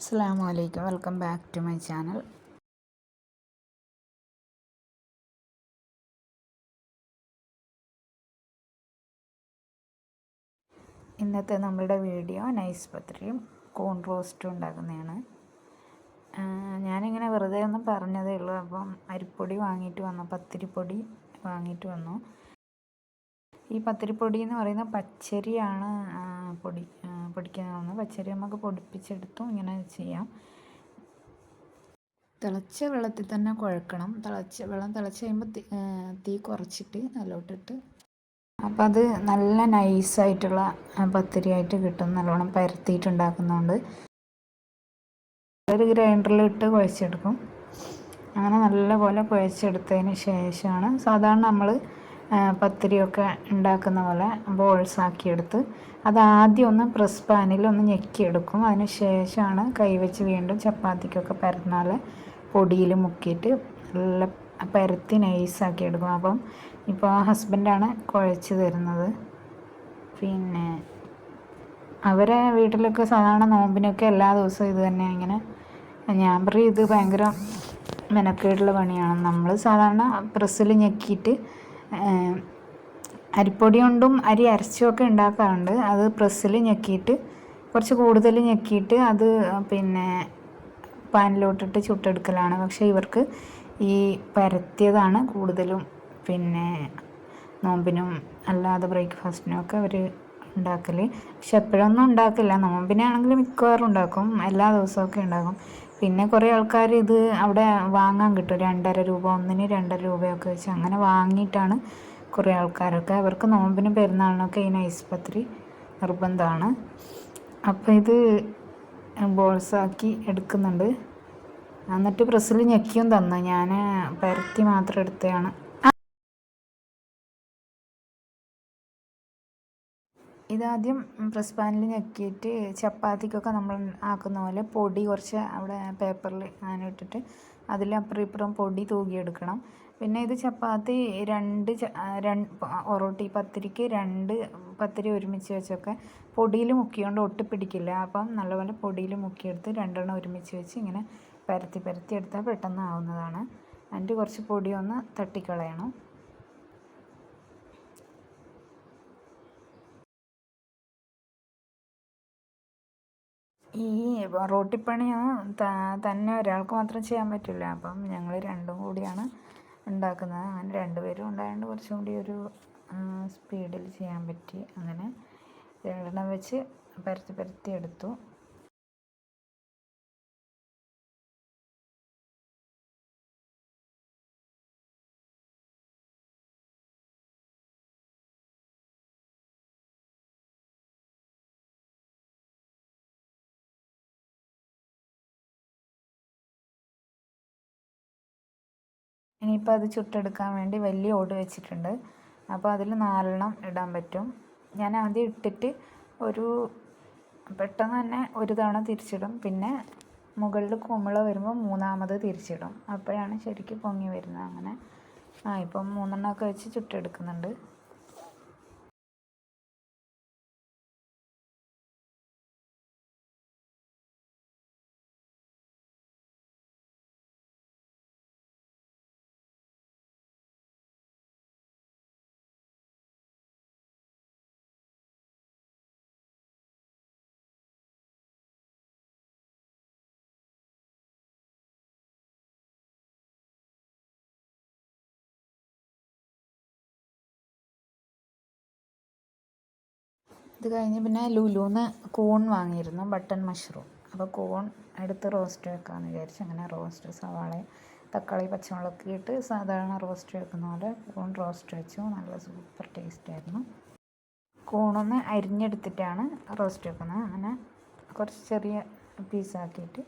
അസ്സാം വലൈക്കും welcome back to my channel. ഇന്നത്തെ നമ്മളുടെ വീഡിയോ നൈസ് പത്രിയും കോൺ റോസ്റ്റും ഉണ്ടാക്കുന്നതാണ്. ഞാനിങ്ങനെ വെറുതെ ഒന്നും പറഞ്ഞതേ ഉള്ളൂ. അപ്പം അരിപ്പൊടി വാങ്ങിയിട്ട് വന്നു പത്തിരിപ്പൊടി വാങ്ങിയിട്ട് വന്നു. ഈ പത്തിരിപ്പൊടി എന്ന് പറയുന്ന പച്ചരിയാണ് പൊടി പൊടിക്കുന്നതെന്ന് പച്ചരി നമുക്ക് പൊടിപ്പിച്ചെടുത്തും ഇങ്ങനെ ചെയ്യാം. തിളച്ച വെള്ളത്തിൽ തന്നെ കുഴക്കണം. തിളച്ച വെള്ളം തിളച്ച് കഴിയുമ്പോൾ തീ തീ കുറച്ചിട്ട് നല്ലോട്ടിട്ട്. അപ്പം അത് നല്ല നൈസായിട്ടുള്ള പത്തിരിയായിട്ട് കിട്ടും. നല്ലോണം പരത്തിയിട്ടുണ്ടാക്കുന്നതുകൊണ്ട് ഒരു ഗ്രൈൻഡറിലിട്ട് കുഴച്ചെടുക്കും. അങ്ങനെ നല്ലപോലെ കുഴച്ചെടുത്തതിന് ശേഷമാണ് സാധാരണ നമ്മൾ പത്തിരിയൊക്കെ ഉണ്ടാക്കുന്ന പോലെ ബോൾസ് ആക്കിയെടുത്ത് അത് ആദ്യം ഒന്ന് പ്രസ് പാനിൽ ഒന്ന് ഞെക്കിയെടുക്കും. അതിന് ശേഷമാണ് കൈവച്ച് വീണ്ടും ചപ്പാത്തിക്കൊക്കെ പരന്നാൽ പൊടിയിൽ മുക്കിയിട്ട് നല്ല പരത്തി നൈസാക്കി എടുക്കും. അപ്പം ഇപ്പോൾ ഹസ്ബൻഡാണ് കുഴച്ച് തരുന്നത്. പിന്നെ അവരെ വീട്ടിലൊക്കെ സാധാരണ നോമ്പിനൊക്കെ എല്ലാ ദിവസവും ഇത് തന്നെ ഇങ്ങനെ. ഞാൻ പറയും ഇത് ഭയങ്കര മെനക്കേടുള്ള പണിയാണ്. നമ്മൾ സാധാരണ പ്രസ്സിൽ ഞെക്കിയിട്ട് അരിപ്പൊടി കൊണ്ടും അരി അരച്ചുമൊക്കെ ഉണ്ടാക്കാറുണ്ട്. അത് പ്രസ്സിൽ ഞെക്കിയിട്ട് കുറച്ച് കൂടുതൽ ഞെക്കിയിട്ട് അത് പിന്നെ പാനിലോട്ടിട്ട് ചുട്ടെടുക്കലാണ്. പക്ഷേ ഇവർക്ക് ഈ പരത്തിയതാണ് കൂടുതലും പിന്നെ നോമ്പിനും അല്ലാതെ ബ്രേക്ക്ഫാസ്റ്റിനും ഒക്കെ അവർ ഉണ്ടാക്കൽ പക്ഷെ എപ്പോഴൊന്നും ഉണ്ടാക്കില്ല. നോമ്പിനാണെങ്കിൽ മിക്കവാറും ഉണ്ടാക്കും. എല്ലാ ദിവസമൊക്കെ ഉണ്ടാക്കും. പിന്നെ കുറേ ആൾക്കാർ ഇത് അവിടെ വാങ്ങാൻ കിട്ടും. രണ്ടര രൂപ ഒന്നിന് രണ്ടര രൂപയൊക്കെ വെച്ച് അങ്ങനെ വാങ്ങിയിട്ടാണ് കുറേ ആൾക്കാരൊക്കെ. അവർക്ക് നോമ്പിനും പെരുന്നാളിനൊക്കെ ഈ നൈസ് പത്രി നിർബന്ധമാണ്. അപ്പോൾ ഇത് ബോൾസാക്കി എടുക്കുന്നുണ്ട്. എന്നിട്ട് പ്രസ്സിൽ ഞെക്കിയും തന്നു. ഞാൻ പരത്തി മാത്രം എടുത്തതാണ്. ഇതാദ്യം പ്രസ് പാനിൽ ഞെക്കിയിട്ട് ചപ്പാത്തിക്കൊക്കെ നമ്മൾ ആക്കുന്ന പോലെ പൊടി കുറച്ച് അവിടെ പേപ്പറിൽ അങ്ങനെ ഇട്ടിട്ട് ഇപ്പുറം പൊടി തൂകിയെടുക്കണം. പിന്നെ ഇത് ചപ്പാത്തി രണ്ട് രണ്ട് ഒറോട്ടി പത്തിരിക്ക് രണ്ട് പത്തിരി ഒരുമിച്ച് വെച്ചൊക്കെ പൊടിയിൽ മുക്കിയോണ്ട് ഒട്ടിപ്പിടിക്കില്ല? അപ്പം നല്ലപോലെ പൊടിയിൽ മുക്കിയെടുത്ത് രണ്ടെണ്ണം ഒരുമിച്ച് വെച്ച് ഇങ്ങനെ പരത്തി പരത്തി എടുത്താൽ പെട്ടെന്ന് ആവുന്നതാണ് അതിന്റെ കുറച്ച് പൊടി ഒന്ന് തട്ടിക്കളയണം. ഈ റോട്ടിപ്പണിയൊന്നും ത- തന്നെ ഒരാൾക്ക് മാത്രം ചെയ്യാൻ പറ്റില്ല. അപ്പം ഞങ്ങൾ രണ്ടും കൂടിയാണ് ഉണ്ടാക്കുന്നത്. അങ്ങനെ രണ്ടുപേരും ഉണ്ടായതുകൊണ്ട് കുറച്ചും കൂടി ഒരു സ്പീഡിൽ ചെയ്യാൻ പറ്റി. അങ്ങനെ രണ്ടെണ്ണം വെച്ച് പരത്തി പരത്തി എടുത്തു. ഇനിയിപ്പോൾ അത് ചുട്ടെടുക്കാൻ വേണ്ടി വലിയ ഓട് വെച്ചിട്ടുണ്ട്. അപ്പോൾ അതിൽ നാലെണ്ണം ഇടാൻ പറ്റും. ഞാൻ ആദ്യം ഇട്ടിട്ട് ഒരു പെട്ടെന്ന് തന്നെ ഒരു തവണ തിരിച്ചിടും. പിന്നെ മുകളിൽ കുമിള വരുമ്പോൾ മൂന്നാമത് തിരിച്ചിടും. അപ്പോഴാണ് ശരിക്കും പൊങ്ങി വരുന്നത്. അങ്ങനെ. ആ ഇപ്പം മൂന്നെണ്ണമൊക്കെ വെച്ച് ചുട്ടെടുക്കുന്നുണ്ട്. ഇത് കഴിഞ്ഞ് പിന്നെ ലുലുന്ന് കോൺ വാങ്ങിയിരുന്നു ബട്ടൺ മഷ്റൂം. അപ്പോൾ കോൺ എടുത്ത് റോസ്റ്റ് വെക്കാമെന്ന് വിചാരിച്ചു അങ്ങനെ റോസ്റ്റ് സവാള തക്കാളി പച്ചമുളക് ഇട്ട് സാധാരണ റോസ്റ്റ് വെക്കുന്ന പോലെ കോൺ റോസ്റ്റ് വെച്ചു. നല്ല സൂപ്പർ ടേസ്റ്റ് ആയിരുന്നു. കോണൊന്ന് അരിഞ്ഞെടുത്തിട്ടാണ് റോസ്റ്റ് വെക്കുന്നത്. അങ്ങനെ കുറച്ച് ചെറിയ പീസാക്കിയിട്ട്